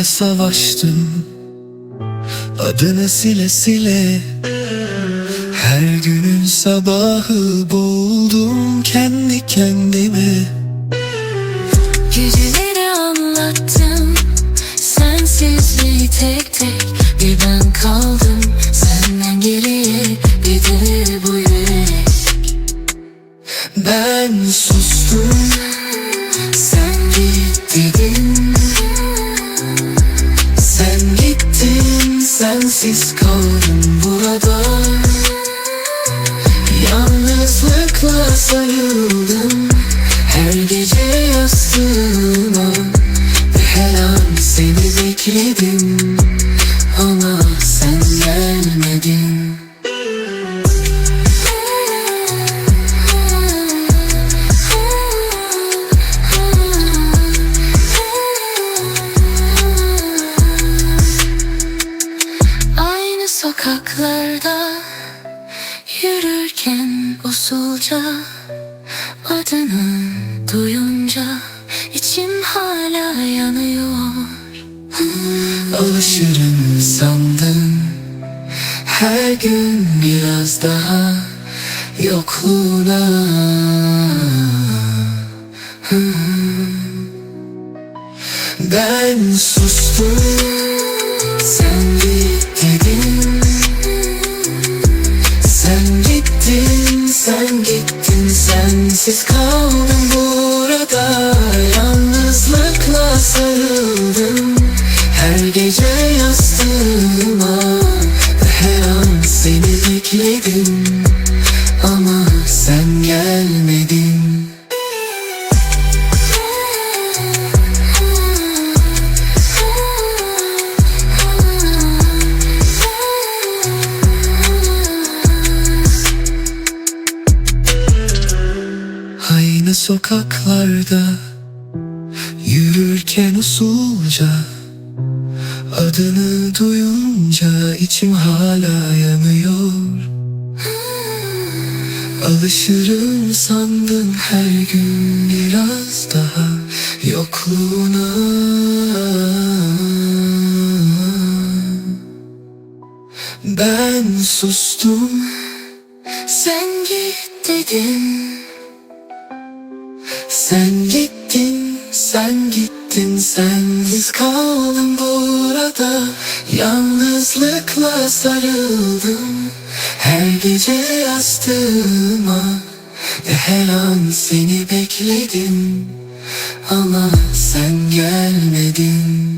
savaştım Adını sile sile. Her günün sabahı boğuldum kendi kendime. Geceleri anlattım. Sensizliği tek tek Bir ben kaldım. Senden geriye Bir de bu yürek. Ben sustum Sarıldım Her gece yastığıma Ve her an seni bekledim. Ama sen gelmedin. Aynı sokaklarda Yürürken usulca Adını duyunca içim hala yanıyor. Alışırım sandım Her gün biraz daha Yokluğuna. Ben sustum Sensiz kaldım burada Yalnızlıkla sarıldım. Her gece yastığıma her an seni bekledim. Ama sen gelmedin Aynı sokaklarda Yürürken usulca Adını duyunca içim hala yanıyor. Alışırım sandım her gün biraz daha Yokluğuna. Ben sustum Sen git dedin sen gittin, sen gittin, sensiz kaldım burada Yalnızlıkla sarıldım. Her gece yastığıma Ve her an seni bekledim. Ama sen gelmedin